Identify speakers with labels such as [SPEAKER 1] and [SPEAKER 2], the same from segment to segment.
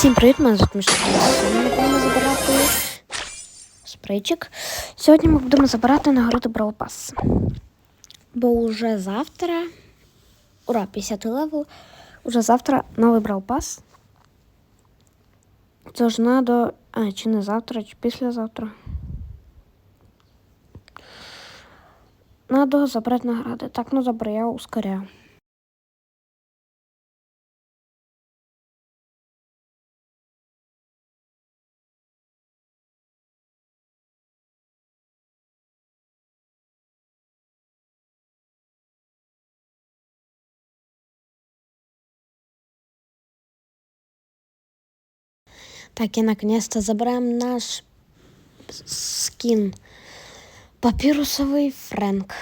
[SPEAKER 1] Всім привіт, мене звуть Міша. Сьогодні ми будемо забирати спрейчик. Сьогодні ми будемо забирати нагороди Brawl Pass. Бо вже завтра. Ура, 50 левел. Уже завтра новий Brawl Pass. Це ж надо. А, чи не завтра, чи післязавтра. Надо забрати награди. Так, ну добре, я ускоряю. Так, и наконец-то забираем наш скин. Папірусовий Френк.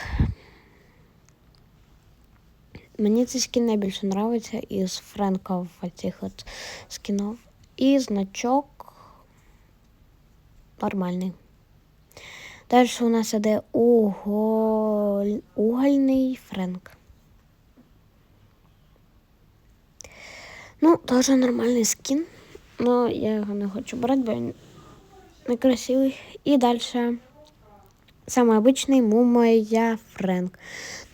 [SPEAKER 1] Мені цей скін найбільше подобається із Френків цих от скінів. І значок нормальний. Далі у нас іде уголь... угольний Френк. Ну, теж нормальний скін. Но я його не хочу брати, бо він некрасивий. І далі самый обычный Мумая Фрэнк.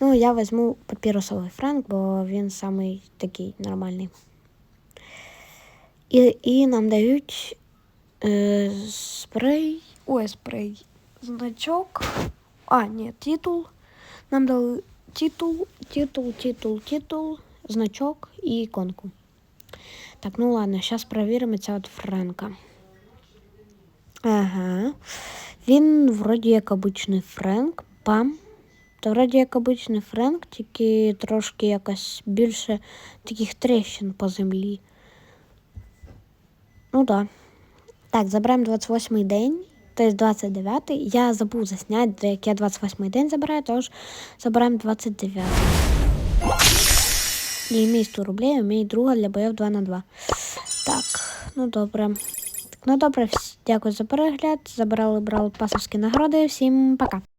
[SPEAKER 1] Ну, я возьму папиросовый Фрэнк, бо він самый такий нормальний. І, і нам дають е, спрей. Ой, спрей. Значок. А, ні, титул. Нам дали титул, титул, титул, титул, значок і іконку. Так, ну ладно, зараз перевіримо ця от Френка. Ага. Він вроді як обичний Френк. Пам. То вроді як обичний Френк, тільки трошки якось більше таких трещин по землі. Ну да. Так, забираємо 28-й день, тобто 29-й. Я забув засняти, як я 28-й день забираю, тож забираємо 29-й. Не имею 100 рублей, мій друга для боїв 2 на 2. Так, ну добре. Так, ну добре, дякую за перегляд. Забирали брали пасовські нагороди. Всім пока.